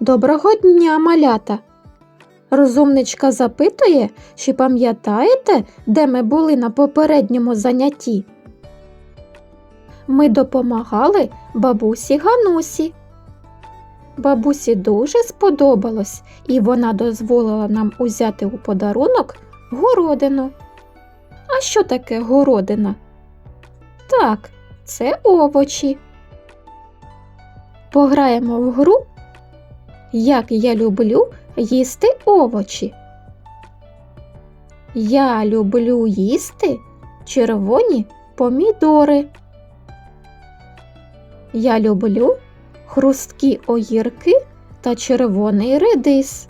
Доброго дня, малята! Розумничка запитує, чи пам'ятаєте, де ми були на попередньому занятті? Ми допомагали бабусі Ганусі. Бабусі дуже сподобалось, і вона дозволила нам узяти у подарунок городину. А що таке городина? Так, це овочі. Пограємо в гру як я люблю їсти овочі. Я люблю їсти червоні помідори. Я люблю хрусткі огірки та червоний редис.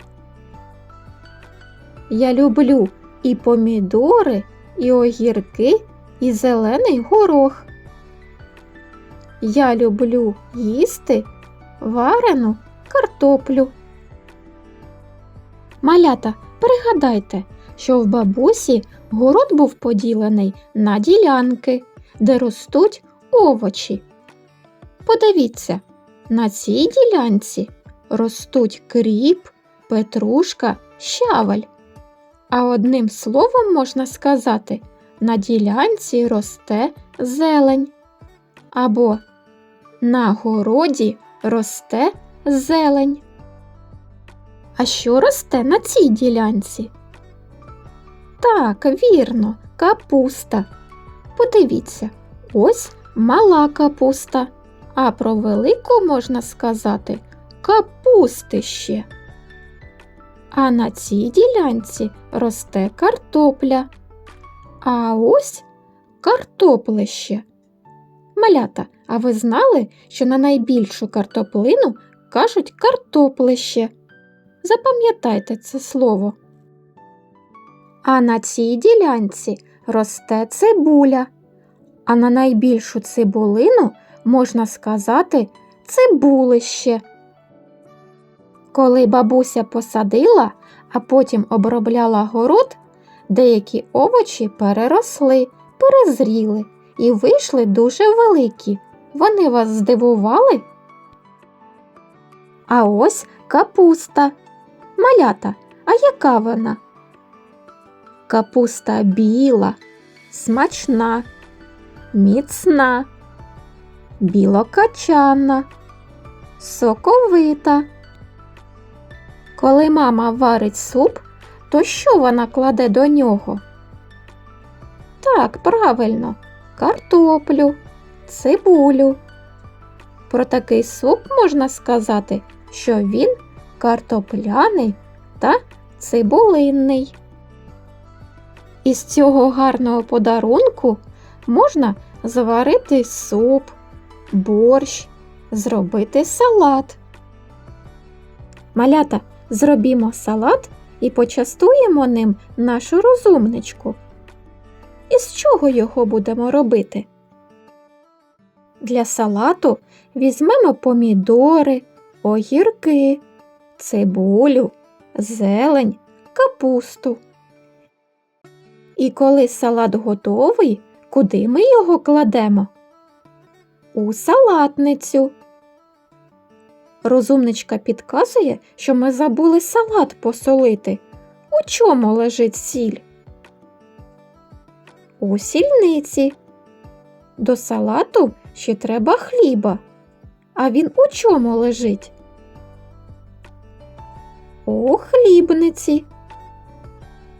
Я люблю і помідори, і огірки, і зелений горох. Я люблю їсти варену картоплю. Малята, пригадайте, що в бабусі город був поділений на ділянки, де ростуть овочі. Подивіться, на цій ділянці ростуть кріп, петрушка, щавель. А одним словом можна сказати, на ділянці росте зелень. Або на городі росте зелень. А що росте на цій ділянці? Так, вірно, капуста. Подивіться, ось мала капуста, а про велику можна сказати капустище. А на цій ділянці росте картопля. А ось картоплище. Малята, а ви знали, що на найбільшу картоплину кажуть картоплище? Запам'ятайте це слово. А на цій ділянці росте цибуля, а на найбільшу цибулину можна сказати цибулище. Коли бабуся посадила, а потім обробляла город, деякі овочі переросли, перезріли і вийшли дуже великі. Вони вас здивували? А ось капуста. Малята, а яка вона? Капуста біла, смачна, міцна, білокачана, соковита. Коли мама варить суп, то що вона кладе до нього? Так, правильно, картоплю, цибулю. Про такий суп можна сказати, що він картопляний та цибулинний. Із цього гарного подарунку можна зварити суп, борщ, зробити салат. Малята, зробімо салат і почастуємо ним нашу розумничку. Із чого його будемо робити? Для салату візьмемо помідори, огірки, цибулю, зелень, капусту. І коли салат готовий, куди ми його кладемо? У салатницю. Розумничка підказує, що ми забули салат посолити. У чому лежить сіль? У сільниці. До салату ще треба хліба. А він у чому лежить? У хлібниці.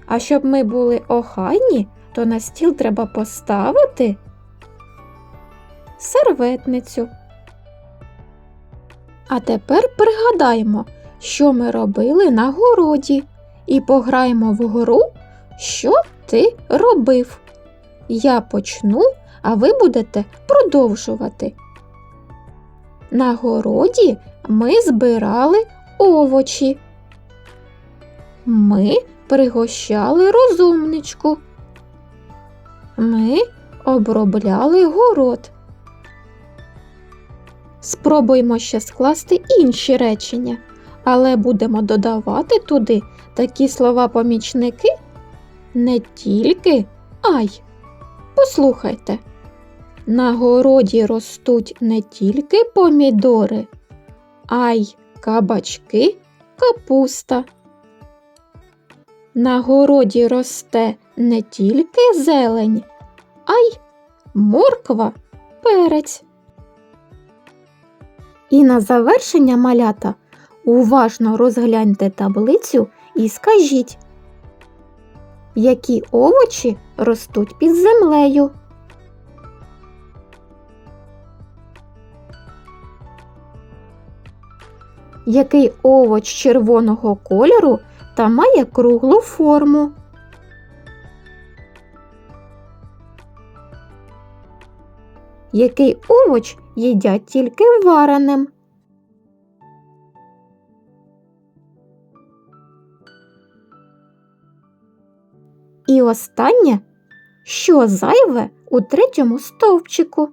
А щоб ми були охайні, то на стіл треба поставити серветницю. А тепер пригадаємо, що ми робили на городі, і пограємо в гру, що ти робив. Я почну, а ви будете продовжувати. На городі ми збирали овочі. Ми пригощали розумничку. Ми обробляли город. Спробуємо ще скласти інші речення, але будемо додавати туди такі слова-помічники не тільки ай. Послухайте. На городі ростуть не тільки помідори, а й кабачки, капуста. На городі росте не тільки зелень, а й морква, перець. І на завершення малята уважно розгляньте таблицю і скажіть, які овочі ростуть під землею. Який овоч червоного кольору та має круглу форму? Який овоч їдять тільки вареним? І останнє, що зайве у третьому стовпчику?